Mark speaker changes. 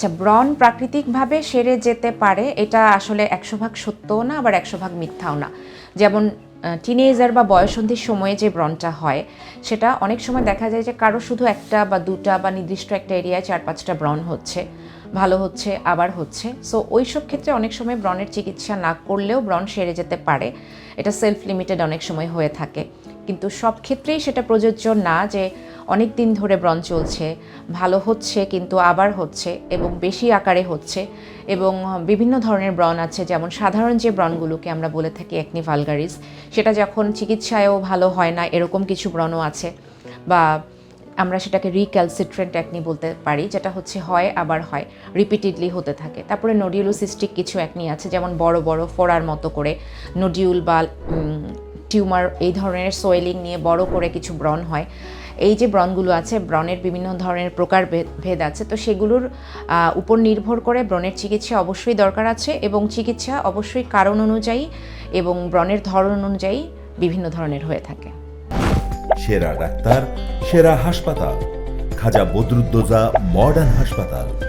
Speaker 1: আচ্ছা ব্রণ প্রাকৃতিকভাবে সেরে যেতে পারে, এটা আসলে একশো ভাগ সত্যও না, আবার একশো ভাগ মিথ্যাও না। যেমন টিনেজার বা বয়সন্ধির সময়ে যে ব্রণটা হয়, সেটা অনেক সময় দেখা যায় যে কারও শুধু একটা বা দুটা বা নির্দিষ্ট একটা এরিয়ায় চার পাঁচটা ব্রণ হচ্ছে, ভালো হচ্ছে, আবার হচ্ছে। সো ওই সব ক্ষেত্রে অনেক সময় ব্রণের চিকিৎসা না করলেও ব্রণ সেরে যেতে পারে। এটা সেলফ লিমিটেড অনেক সময় হয়ে থাকে। কিন্তু সব ক্ষেত্রেই সেটা প্রযোজ্য না যে অনেক দিন ধরে ব্রণ চলছে, ভালো হচ্ছে কিন্তু আবার হচ্ছে এবং বেশি আকারে হচ্ছে এবং বিভিন্ন ধরনের ব্রণ আছে, যেমন সাধারণ যে ব্রণগুলোকে আমরা বলে থাকি একনি ভালগারিস সেটা যখন চিকিৎসায়ও ভালো হয় না, এরকম কিছু ব্রণও আছে বা আমরা সেটাকে রিক্যালসিট্রেন্ট একনি বলতে পারি, যেটা হচ্ছে হয় আবার হয় রিপিটেডলি হতে থাকে। তারপরে নোডিউলোসিস্টিক কিছু একনি আছে, যেমন বড় বড় ফোড়ার মতো করে নডিউল বা টিউমার এই ধরনের সোয়েলিং নিয়ে বড় করে কিছু ব্রণ হয়। এই যে ব্রণগুলো আছে, ব্রণের বিভিন্ন ধরনের প্রকার ভেদ- আছে, তো সেগুলোর উপর নির্ভর করে ব্রণের চিকিৎসা অবশ্যই দরকার আছে এবং চিকিৎসা অবশ্যই কারণ অনুযায়ী এবং ব্রণের ধরন অনুযায়ী বিভিন্ন ধরনের হয়ে থাকে।
Speaker 2: সেরা ডাক্তার, সেরা হাসপাতাল। খাজা বদরুদ্দোজা মডার্ন হাসপাতাল।